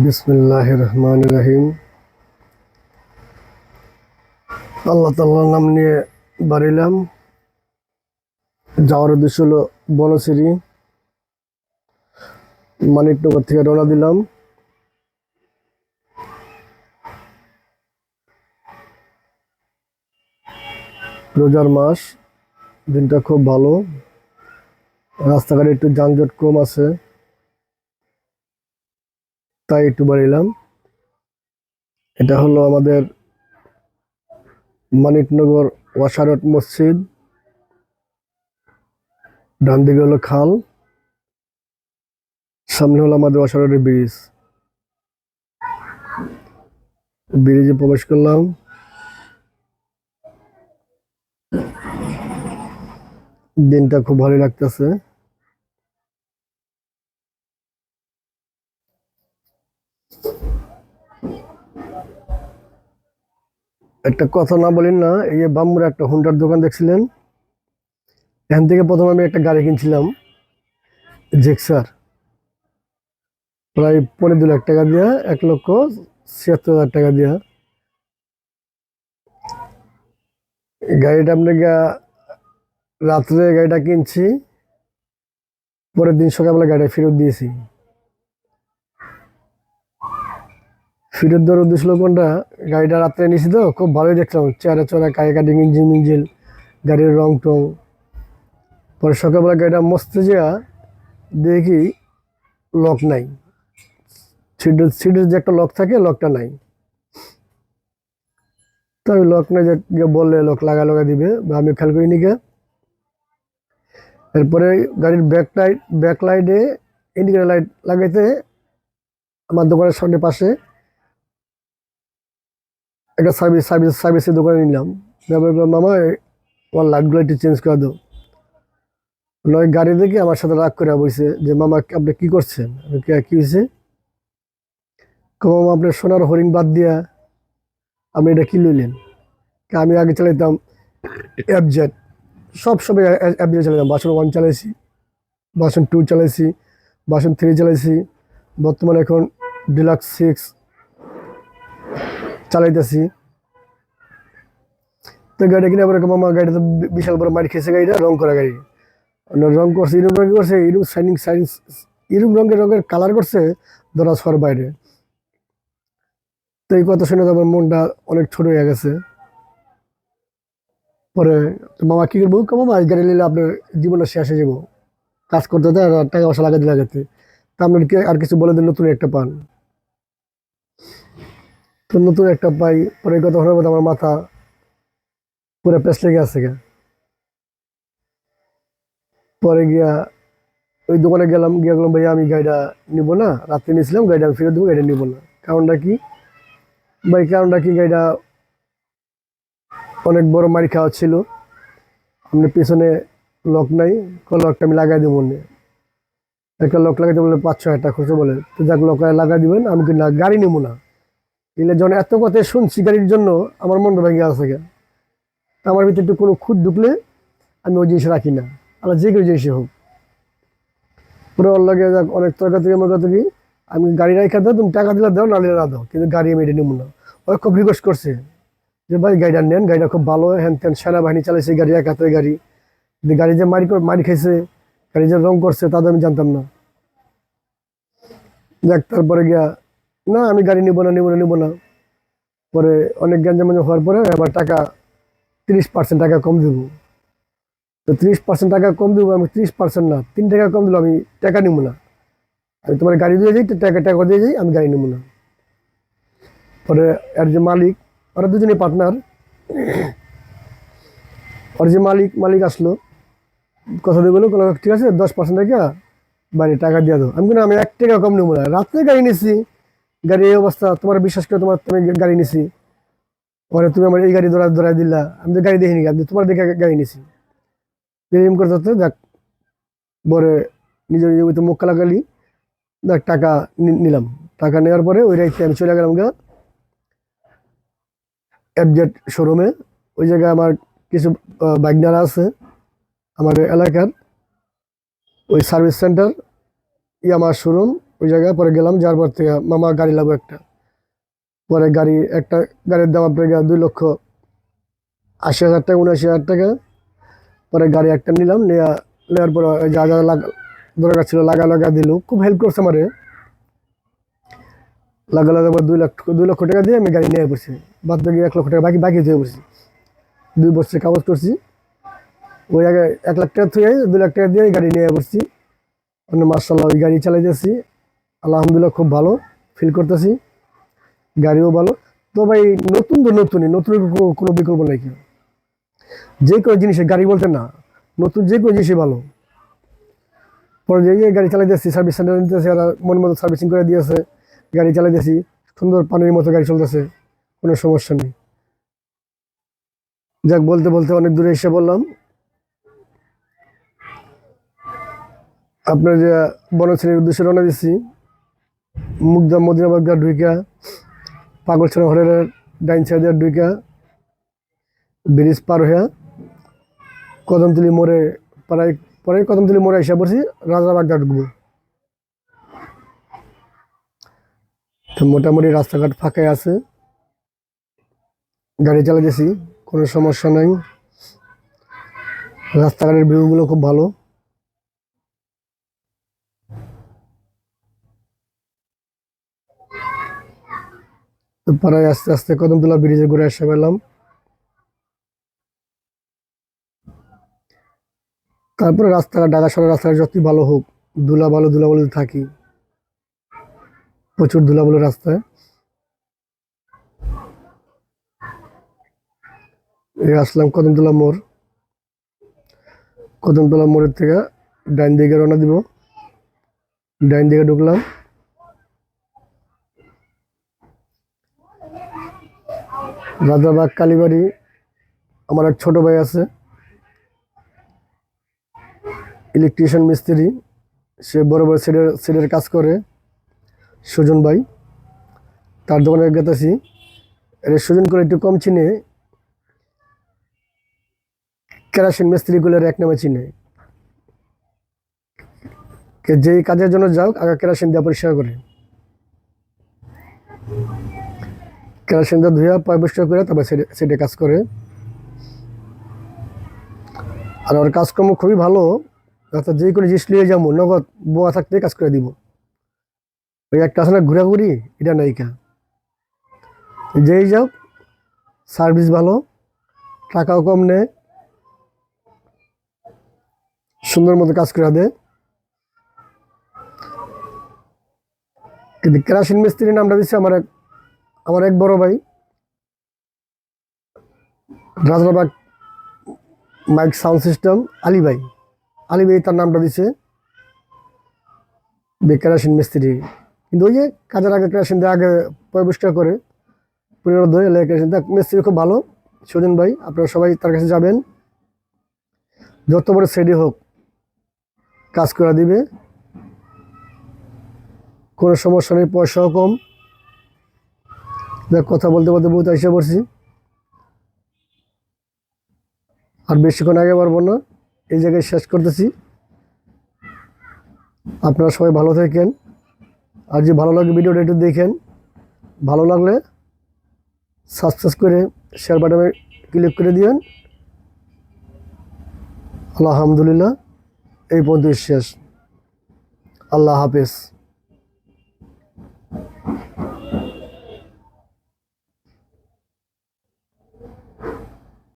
বিসমুল্লাহ রহমান রহিম আল্লাহ তাল্লাহ নাম নিয়ে বাড়িলাম। যাওয়ার উদ্দেশ্য হলো বনশ্রী, মানিকনগর থেকে রওনা দিলাম। রোজার মাস, দিনটা খুব ভালো। রাস্তাঘাটে একটু যানজট কম আছে। তাই একটু বাড়িলাম। এটা হলো আমাদের মানিকনগর ওয়াসারট মসজিদ। ডান দিকে হলো খাল। সামনে হলো আমাদের ওয়াসারটের ব্রিজ। ব্রিজে প্রবেশ করলাম। দিনটা খুব ভালো লাগতেছে। একটা কথা না বলেন না, এই যে একটা হুন্ডার দোকান দেখছিলেন? এখান থেকে প্রথম আমি একটা গাড়ি কিনছিলাম জেক্সার প্রায় পনেরো দু লাখ টাকা দিয়া, এক লক্ষ ছিয়াত্তর হাজার টাকা দিয়া। গাড়িটা আপনাকে রাত্রে গাড়িটা কিনছি, পরের দিন সকালবেলা গাড়িটা ফেরত দিয়েছি। ফেরত দেওয়ার উদ্দেশ্য কোনটা? গাড়িটা রাত্রে নিয়েছি তো, খুব ভালোই দেখলাম। চেয়ারে চড়া কায়ে কাটিং ইঞ্জিন ইঞ্জিন গাড়ির রং টং। পরে সকালবেলা গাড়িটা মস্তে যা দেখি লক নাই। সিটের সিটের যে একটা লক থাকে, লকটা নাই। তো আমি লক নাই, যে বললে লক লাগা লাগা দিবে, বা আমি খেয়াল করিনি কে। এরপরে গাড়ির ব্যাক লাইট ব্যাক লাইটে ইন্ডিকেটার লাইট লাগাইতে আমার দোকানের সামনে পাশে একটা সার্ভিস সার্ভিস সার্ভিসের দোকানে নিলাম। করলাম মামা, আমার লাইটগুলো একটু চেঞ্জ করে দাও। নয় গাড়ি দেখে আমার সাথে রাগ করে বলছে যে, মামা, আপনি কি করছেন? কি হয়েছে? মামা আপনার সোনার হরিণ বাদ দিয়া আপনি এটা কি লইলেন? আমি আগে চালাইতাম অ্যাপজেট সব সময় অ্যাপজেট চালাইতাম। বাসন ওয়ান চালাইছি, বাসন টু চালাইছি, বাসন থ্রি চালাইছি। বর্তমানে এখন ডিলাক্স সিক্স চালাইতেছি। তো গাড়িটা কিনে আবার মামা গাড়িটা তো বি- বিশাল বড় মার খেয়েছে গাড়িটা, রং করা গাড়ি। রং করছে, এরকম রঙে করছে, এরকম শাইনিং শাইনিং ইরুম রঙের রঙের কালার করছে, ধরা সর বাইরে। তো এই কথা শুনে তো আমার মনটা অনেক ছোট হয়ে গেছে। পরে মামা কি করব? "কা মামা, এই গাড়ি নিলে আপনার জীবনটা শেষ হয়ে যাব। কাজ করতে আর টাকা পয়সা লাগাতে লাগাতে। তা আপনার আর কিছু বলে দিন, নতুন একটা পান। তো নতুন একটা পাই, পরে কথা শোনার পর আমার মাথা পুরো পেস লেগে আছে গা। পরে গিয়া ওই দোকানে গেলাম, গিয়ে গেলাম ভাইয়া, আমি গাড়িটা নিব না, রাত্রে নিয়েছিলাম, গাড়িটা আমি ফেরত দেবো, গাড়িটা নিব না। কারণটা কি? ভাই, কারণটা কি? গাড়িটা অনেক বড় মারি খাওয়া ছিল। আপনি পিছনে লক নাই লকটা আমি লাগাই দেবো একটা লক লাগাইতে বলে পাঁচ ছ হাজার টাকা খরচ বলে। তো যাক, লক লাগাই দিবেন, আমি কি না গাড়ি নেব না। এলে যখন এত কথা শুনছি গাড়ির জন্য, আমার মনটা ভেঙে আছে আমার ভিতরে একটু কোনো খুঁত ঢুকলে আমি ওই জিনিস রাখি না। আল্লাহ যে কোনো জিনিসই হোক। পুরো ওর লাগে যাক, অনেক তরকারি আমার কথা কি আমি গাড়ি রাখা দাও, তুমি টাকা দিলে দাও, না না দাও। কিন্তু গাড়ি আমি এটা নেব না। ওই খুব রিকোয়েস্ট করছে যে, ভাই, গাড়িটা নেন, গাড়িটা খুব ভালো, হ্যান ত্যান, সেনাবাহিনী চালাইছে, গাড়ি এক হাতের গাড়ি। কিন্তু গাড়ি যে মারি মারি খাইছে, গাড়ি যে রং করছে তা আমি জানতাম না। যাক, তারপরে গিয়া না, আমি গাড়ি নিবো না নিবো না নিবো না। পরে অনেক গ্যাঞ্জাম হওয়ার পরে আমার টাকা তিরিশ পার্সেন্ট টাকা কম দেবো। তো তিরিশ পার্সেন্ট টাকা কম দেবো, আমি তিরিশ পার্সেন্ট না, তিন টাকা কম দিলে আমি টাকা নিবো না। আমি তোমার গাড়ি দিয়ে যাই, টাকা টাকা দিয়ে যাই, আমি গাড়ি নেব না। পরে এর যে মালিক, ওরা দুজনে পার্টনার ওর যে মালিক মালিক আসলো, কথা দিয়ে বলল ঠিক আছে, দশ পার্সেন্ট টাকা বাড়ি টাকা দিয়ে দাও। আমি কিন্তু আমি এক টাকা কম নেব না, রাত্রে গাড়ি নিছি। গাড়ি এই অবস্থা, তোমার বিশ্বাস করে তোমার তুমি গাড়ি নিছি। পরে তুমি আমার এই গাড়ি ধরা ধরাই দিলা। আমি তো গাড়ি দেখিনি আমি তোমার দেখে গাড়ি নিছি। এরকম করতে করতে দেখ, পরে নিজের নিজের মুখ কালাকালি দেখ, টাকা নিলাম। টাকা নেওয়ার পরে ওই রাইতে আমি চলে গেলাম গা অ্যাপজেট শোরুমে ওই জায়গায় আমার কিছু বাইকনারা আছে, আমাদের এলাকার। ওই সার্ভিস সেন্টার ইয়ামার শোরুম ওই জায়গায় পরে গেলাম, যার পর থেকে মামা গাড়ি লাগবে একটা। পরে গাড়ি, একটা গাড়ির দাম আপনার গেল দুই লক্ষ আশি হাজার টাকা, উনআশি হাজার টাকা। পরে গাড়ি একটা নিলাম নেওয়া নেওয়ার পর যা যা লাগা, দরকার ছিল লাগা লাগা দিল। খুব হেল্প করছে আমারে। লাগা লাগা পর দুই লক্ষ দুই লক্ষ টাকা দিয়ে আমি গাড়ি নিয়ে পড়ছি বাদ বাকি এক লক্ষ টাকা বাকি বাকি দিয়ে পড়ছি দুই বছর কাগজ করছি। ওই আগে এক লাখ টাকা থুয়ে, দুই লাখ টাকা দিয়ে গাড়ি নিয়ে পড়ছি মানে মার্শাল্লাহ ওই গাড়ি চালাইতেছি। আলহামদুলিল্লাহ খুব ভালো ফিল করতেছি। গাড়িও ভালো। তো ভাই, নতুন তো নতুনই নতুন কোনো বিকল্প নেই কেউ যে কোনো জিনিসের গাড়ি বলতে না, নতুন যে কোনো জিনিসই ভালো। পরে যে গাড়ি গাড়ি চালাইতেছি সার্ভিস সেন্টার নিতেছি আর মন মতো সার্ভিসিং করে দিয়েছে, গাড়ি চালাইতেছি সুন্দর পানির মতো গাড়ি চলতেছে, কোনো সমস্যা নেই। যাক, বলতে বলতে অনেক দূরে এসে বললাম। আপনার যে বনশ্রেণীর উদ্দেশ্যে রওনা দিচ্ছি। মুগদা মদিনাবাদ গা ঢুইকা পাগলছড়া হলের ডাইন সাইড সাইডে ঢুইকা, ব্রিজ পার হইয়া কদমতলি মোড়ে প্রায় পরে কদমতলি মোড়ে এসে পড়ছি রাজাবাগ ঢুকবো তো মোটামুটি রাস্তাঘাট ফাঁকাই আছে। গাড়ি চালাতেছি কোনো সমস্যা নাই। রাস্তাঘাটের ভিউগুলো খুব ভালো। তো প্রায় আস্তে আস্তে কদমতলা ব্রিজে ঘুরে এসে পেলাম। তারপরে রাস্তাঘাট, ঢাকা শহরের রাস্তাঘাট যতই ভালো হোক। ধুলা ভালো ধুলা ভালো থাকি। প্রচুর ধুলা ভালো রাস্তায়। আসলাম কদমতলা মোড়। কদমতলা মোড়ের থেকে ডাইন দিকে রওনা দিব। ডাইন দিকে ঢুকলাম। রাজাবাগ, কালীবাড়ি, আমার এক ছোটো ভাই আছে। ইলেকট্রিশিয়ান মিস্ত্রি, সে বড় বড় সেটের সেটের কাজ করে। সুজন ভাই, তার দোকানে গেতেছি। এর সুজন করে একটু কম চিনে। কেরাসিন মিস্ত্রিগুলোর এক নামে চিনে। যেই কাজের জন্য যাও আগে কেরাসিন দিয়ে পরিষ্কার করে। দিয়ে ধুয়ে পরিষ্কার করে তারপর সেটে কাজ করে। আর ওর কাজকর্ম খুবই ভালো অর্থাৎ যে কোনো জিনিস নিয়ে যাব, নগদ বোয়া থাকতে কাজ করে দিব। ওই একটা আসলে ঘুরাঘুরি, এটা নাইকা যেই যাও সার্ভিস ভালো, টাকাও কম নেয়, সুন্দর মতো কাজ করে দেয়। কিন্তু কেরাসিন মিস্ত্রির নামটা দিচ্ছে আমার আমার এক বড় ভাই Rajarbagh mike sound system, Ali ভাই। আলী ভাই তার নামটা দিছে বে কেরাসিন মিস্ত্রি। কিন্তু ওই যে কাজের আগে কেরাসিন দিয়ে আগে পরিষ্কার করে, পুনরায় ধরে এলে কেরাসিন দেখ মিস্ত্রি খুব ভালো, সুজন ভাই, আপনারা সবাই তার কাছে যাবেন। যত বড় সেডি হোক, কাজ করে দিবে। কোনো সমস্যা নেই, পয়সাও কম। দেখ, কথা বলতে বলতে বহুত এসে পড়ছি। আর বেশিক্ষণ আগে পারব না, এই জায়গায় শেষ করতেছি। আপনারা সবাই ভালো থাকেন। আর যে ভালো লাগে ভিডিওটা একটু দেখেন, ভালো লাগলে সাবস্ক্রাইব করে শেয়ার বাটনে ক্লিক করে দিয়েন। আলহামদুলিল্লাহ, এই পর্যন্ত শেষ। আল্লাহ হাফেজ।